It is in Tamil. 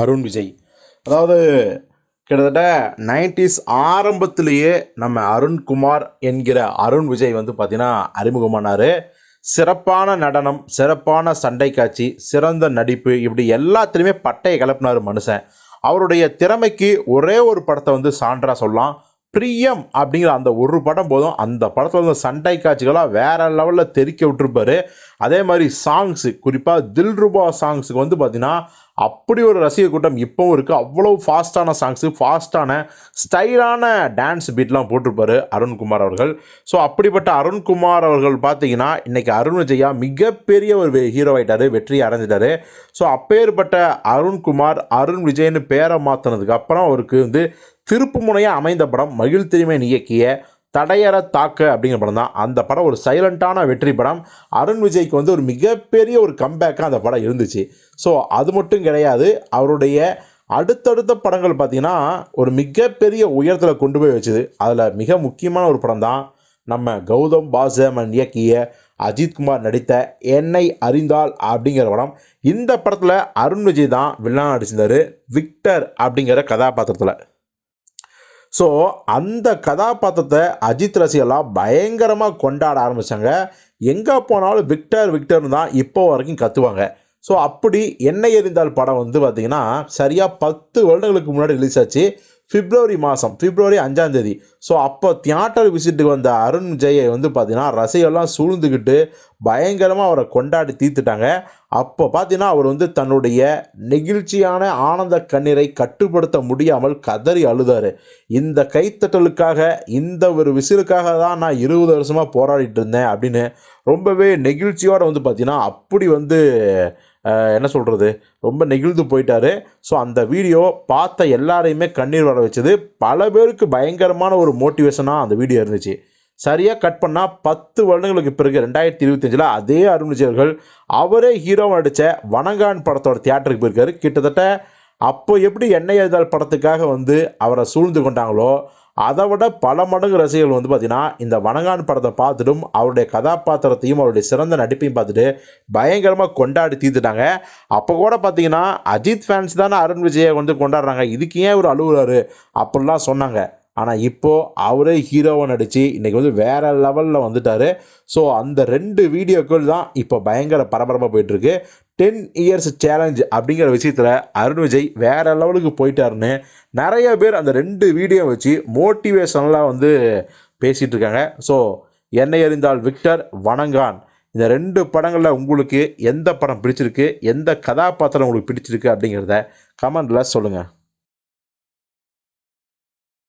அருண் விஜய். அதாவது கிட்டத்தட்ட நைன்டிஸ் ஆரம்பத்திலேயே நம்ம அருண்குமார் என்கிற அருண் விஜய் வந்து பார்த்திங்கன்னா அறிமுகமானார். சிறப்பான நடனம் சிறப்பான சண்டை காட்சி சிறந்த நடிப்பு இப்படி எல்லாத்துலேயுமே பட்டையை கிளப்பினார் மனுஷன். அவருடைய திறமைக்கு ஒரே ஒரு படத்தை வந்து சான்றா சொல்லலாம். பிரியம் அப்படிங்கிற அந்த ஒரு படம் போதும். அந்த படத்தில் வந்து சண்டை காட்சிகளாக வேறு லெவலில் தெறிக்க விட்டுருப்பாரு. அதே மாதிரி சாங்ஸு குறிப்பாக தில்ருபா சாங்ஸுக்கு வந்து பார்த்திங்கன்னா அப்படி ஒரு ரசிகர் கூட்டம் இப்போவும் இருக்குது அவ்வளோ ஃபாஸ்ட்டான சாங்ஸு ஃபாஸ்ட்டான ஸ்டைலான டான்ஸ் பீட்லாம் போட்டிருப்பாரு அருண்குமார் அவர்கள். ஸோ அப்படிப்பட்ட அருண்குமார் அவர்கள் பார்த்தீங்கன்னா இன்றைக்கி அருண் விஜயா மிகப்பெரிய ஒரு ஹீரோ ஆகிட்டார் வெற்றி அடைஞ்சிட்டாரு. ஸோ அப்பேற்பட்ட அருண்குமார் அருண் விஜய்னு பேரை மாற்றினதுக்கு அப்புறம் அவருக்கு வந்து திருப்பு முனையாக அமைந்த படம் மகிழ் இயக்கிய தடையற தாக்க அப்படிங்கிற படம் தான். அந்த படம் ஒரு சைலண்ட்டான வெற்றி படம். அருண் விஜய்க்கு வந்து ஒரு மிகப்பெரிய ஒரு கம்பேக்காக அந்த படம் இருந்துச்சு. ஸோ அது மட்டும் கிடையாது. அவருடைய அடுத்தடுத்த படங்கள் பார்த்திங்கன்னா ஒரு மிகப்பெரிய உயரத்தில் கொண்டு போய் வச்சுது. அதில் மிக முக்கியமான ஒரு படம் தான் நம்ம கௌதம் பாசமன் இயக்கிய அஜித்குமார் நடித்த என்னை அறிந்தால் அப்படிங்கிற படம். இந்த படத்தில் அருண் விஜய் தான் வில்லன் நடிச்சிருந்தார். விக்டர் அப்படிங்கிற கதாபாத்திரத்தில். ஸோ அந்த கதாபாத்திரத்தை அஜித் ரசிகர்லாம் பயங்கரமாக கொண்டாட ஆரம்பித்தாங்க எங்கே போனாலும் விக்டர் விக்டர்னு தான் இப்போ வரைக்கும் கற்றுவாங்க ஸோ அப்படி என்னை எறிந்தால் படம் வந்து பார்த்திங்கன்னா சரியாக பத்து வருடங்களுக்கு முன்னாடி ரிலீஸ் ஆச்சு. பிப்ரவரி மாதம் பிப்ரவரி அஞ்சாந்தேதி ஸோ அப்போ தியேட்டர் விசிட்டுக்கு வந்த அருண் ஜெயை வந்து பார்த்திங்கன்னா ரசிகெல்லாம் சூழ்ந்துக்கிட்டு பயங்கரமாக அவரை கொண்டாடி தீர்த்துட்டாங்க. அப்போ பார்த்தீங்கன்னா அவர் வந்து தன்னுடைய நெகிழ்ச்சியான ஆனந்த கண்ணீரை கட்டுப்படுத்த முடியாமல் கதறி அழுதார். இந்த கைத்தட்டலுக்காக இந்த ஒரு விசிலுக்காக தான் நான் இருபது வருஷமாக போராடிட்டு இருந்தேன் அப்படின்னு ரொம்பவே நெகிழ்ச்சியோடு வந்து பார்த்தீங்கன்னா அப்படி வந்து என்ன சொல்கிறது ரொம்ப நெகிழ்ந்து போயிட்டாரு. ஸோ அந்த வீடியோ பார்த்த எல்லாரையுமே கண்ணீர் வர வச்சது. பல பேருக்கு பயங்கரமான ஒரு மோட்டிவேஷனாக அந்த வீடியோ இருந்துச்சு. சரியாக கட் பண்ணால் பத்து வருடங்களுக்கு பிறகு ரெண்டாயிரத்தி இருபத்தஞ்சில் அதே அருண்விஜயர்கள் அவரே ஹீரோவை நடித்த வனங்கான் படத்தோட தியேட்டருக்கு போயிருக்காரு. கிட்டத்தட்ட அப்போ எப்படி எண்ணெய் எழுதால் படத்துக்காக வந்து அவரை சூழ்ந்து கொண்டாங்களோ அதை விட பல மடங்கு ரசிகர்கள் வந்து பார்த்திங்கன்னா இந்த வணங்கான் படத்தை பார்த்துட்டும் அவருடைய கதாபாத்திரத்தையும் அவருடைய சிறந்த நடிப்பையும் பார்த்துட்டு பயங்கரமாக கொண்டாடி தீர்த்துட்டாங்க. அப்போ கூட பார்த்தீங்கன்னா அஜித் ஃபேன்ஸ் தானே அருண் விஜயை வந்து கொண்டாடுறாங்க. இதுக்கு ஏன் இவர் அழுகுறாரு அப்படிலாம் சொன்னாங்க. ஆனால் இப்போது அவரே ஹீரோவை நடித்து இன்றைக்கி வந்து வேறு லெவலில் வந்துட்டார். ஸோ அந்த ரெண்டு வீடியோக்கள் தான் இப்போ பயங்கர பரபரப்பாக போயிட்டுருக்கு டென் இயர்ஸ் சேலஞ்ச் அப்படிங்கிற விஷயத்தில் அருண் விஜய் வேறு லெவலுக்கு போயிட்டாருன்னு நிறைய பேர் அந்த ரெண்டு வீடியோ வச்சு மோட்டிவேஷனலாக வந்து பேசிகிட்டு இருக்காங்க. ஸோ என்னை அறிந்தால் விக்டர் வணங்கான். இந்த ரெண்டு படங்களில் உங்களுக்கு எந்த படம் பிடிச்சிருக்கு? எந்த கதாபாத்திரம் உங்களுக்கு பிடிச்சிருக்கு அப்படிங்கிறத கமெண்டில் சொல்லுங்கள்